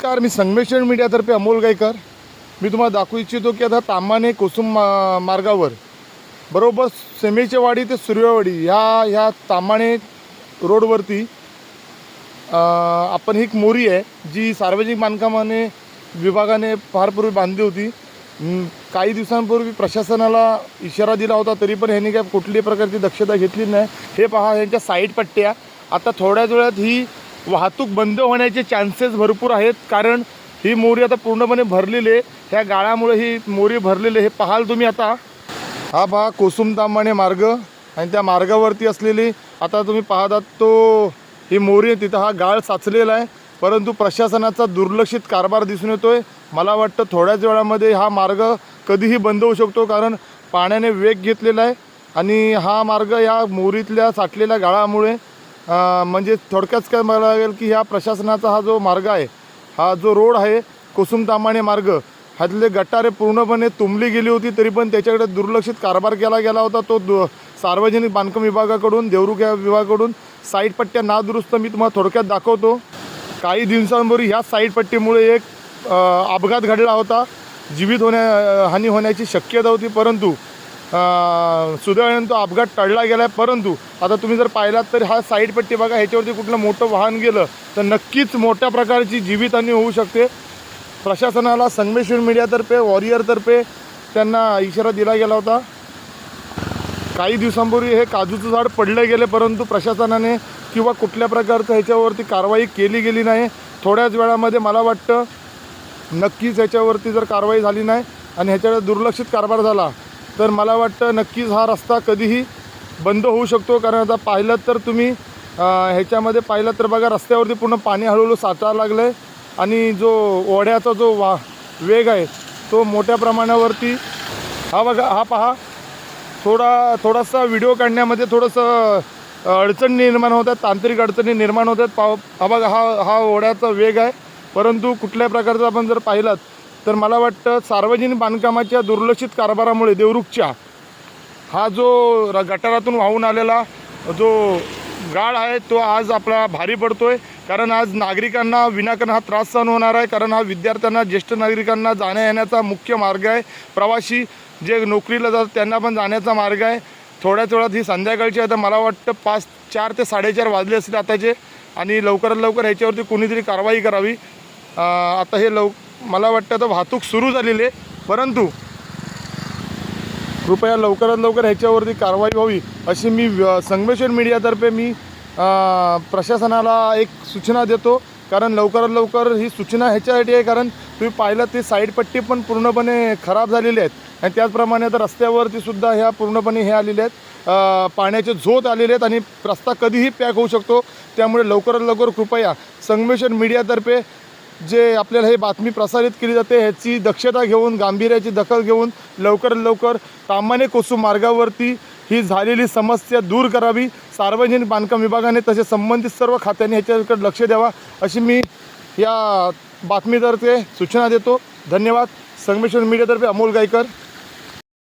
नमस्कार मी संगमेश्वर मीडियातर्फे अमोल गायकर. मी तुम्हाला दाखवू इच्छितो की आता तामाने कुसुम मा मार्गावर बरोबर सेमेच्या वाडी ते सूर्यवाडी ह्या ह्या तांबाणे रोडवरती आपण ही एक मोरी आहे जी सार्वजनिक बांधकामाने विभागाने फार पूर्वी बांधली होती. काही दिवसांपूर्वी प्रशासनाला इशारा दिला होता तरी पण ह्यांनी काय कुठल्याही प्रकारची दक्षता घेतली नाही. हे पहा ह्यांच्या साईड पट्ट्या. आता थोड्याच वेळात ही वाहतूक बंद होण्याचे चान्सेस भरपूर आहेत. कारण ही मोरी आता पूर्णपणे भरलेली आहे. ह्या गाळामुळे ही मोरी भरलेली हे पाहाल तुम्ही आता. हा पहा कोसुम तांबाणे मार्ग आणि त्या मार्गावरती असलेली आता तुम्ही पाहतात तो ही मोरी आहे. तिथं हा गाळ साचलेला आहे. परंतु प्रशासनाचा दुर्लक्षित कारभार दिसून येतोय. मला वाटतं थोड्याच वेळामध्ये हा मार्ग कधीही बंद होऊ शकतो. कारण पाण्याने वेग घेतलेला आहे. आणि हा मार्ग या मोरीतल्या साठलेल्या गाळामुळे म्हणजे थोडक्यात काय मला लागेल की ह्या प्रशासनाचा हा जो मार्ग आहे हा जो रोड आहे कुसुम तामाणे मार्ग ह्यातले गटारे पूर्णपणे तुंबली गेली होती तरी पण त्याच्याकडे दुर्लक्षित कारभार केला गेला होता तो दु सार्वजनिक बांधकाम विभागाकडून देवरुख विभागाकडून साईडपट्ट्या नादुरुस्त मी तुम्हाला थोडक्यात दाखवतो. काही दिवसांपूर्वी ह्या साईडपट्टीमुळे एक अपघात घडला होता जीवित होण्या हानी होण्याची शक्यता होती परंतु सुदैवाने तो अपघात टळला गेला आहे परंतु आता तुम्ही जर पाहिलात तर हा साईड पट्टी बघा ह्याच्यावरती कुठलं मोठं वाहन गेलं तर नक्कीच मोठ्या प्रकारची जीवितहानी होऊ शकते. प्रशासनाला संगमेश्वर मीडियातर्फे वॉरियरतर्फे त्यांना इशारा दिला गेला होता. काही दिवसांपूर्वी हे काजूचं झाड पडलं गेले परंतु प्रशासनाने किंवा कुठल्या प्रकारचं ह्याच्यावरती कारवाई केली गेली नाही. थोड्याच वेळामध्ये मला वाटतं नक्कीच ह्याच्यावरती जर कारवाई झाली नाही आणि ह्याच्यावर दुर्लक्षित कारभार झाला तर मला वाटतं नक्कीच हा रस्ता कधीही बंद होऊ शकतो. कारण आता पाहिलं तर तुम्ही ह्याच्यामध्ये पाहिलं तर बघा रस्त्यावरती पूर्ण पाणी हळूहळू साचायला लागलं आहे आणि जो ओढ्याचा जो वा वेग आहे तो मोठ्या प्रमाणावरती हा बघा हा पहा. थोडा थोडासा व्हिडिओ काढण्यामध्ये थोडंसं अडचण निर्माण होत आहेत तांत्रिक अडचणी निर्माण होत आहेत. पाव हा बघा हा हा ओढ्याचा वेग आहे. परंतु कुठल्या प्रकारचा आपण जर पाहिलात तर मला वाटतं सार्वजनिक बांधकामाच्या दुर्लक्षित कारभारामुळे देवरुखच्या हा जो र- गटारातून वाहून आलेला जो गाळ आहे तो आज आपला भारी पडतो आहे कारण आज नागरिकांना विनाकारण हा त्रास सहन होणार आहे. कारण हा विद्यार्थ्यांना ज्येष्ठ नागरिकांना जाण्या येण्याचा मुख्य मार्ग आहे. प्रवासी जे नोकरीला जातात त्यांना पण जाण्याचा मार्ग आहे. थोड्याच वेळात ही संध्याकाळची आता मला वाटतं पाच चार ते साडेचार वाजले असतील आताचे. आणि लवकरात लवकर ह्याच्यावरती कोणीतरी कारवाई करावी. आता हे लव मला वाटतं आता वाहतूक सुरू झालेली आहे परंतु कृपया लवकरात लवकर ह्याच्यावरती कारवाई व्हावी अशी मी संगमेश्वर मीडियातर्फे मी प्रशासनाला एक सूचना देतो. कारण लवकरात लवकर ही सूचना ह्याच्यासाठी आहे कारण तुम्ही पाहिलं ते साईडपट्टी पण पूर्णपणे खराब झालेली आहेत. आणि त्याचप्रमाणे आता रस्त्यावरती सुद्धा ह्या पूर्णपणे हे आलेले आहेत. पाण्याचे झोत आलेले आहेत आणि रस्ता कधीही पॅक होऊ शकतो. त्यामुळे लवकरात लवकर कृपया संगमेश्वर मीडियातर्फे जे आपल्याला हे बातमी प्रसारित केली जाते ह्याची दक्षता घेऊन गांभीर्याची दखल घेऊन लवकरात लवकर तामाने कोसू मार्गावरती ही झालेली समस्या दूर करावी. सार्वजनिक बांधकाम विभागाने तसे संबंधित सर्व खात्यांनी ह्याच्याकडे लक्ष द्यावा अशी मी या बातमीतर्फे सूचना देतो. धन्यवाद. संगमेश्वर मीडियातर्फे अमोल गायकर.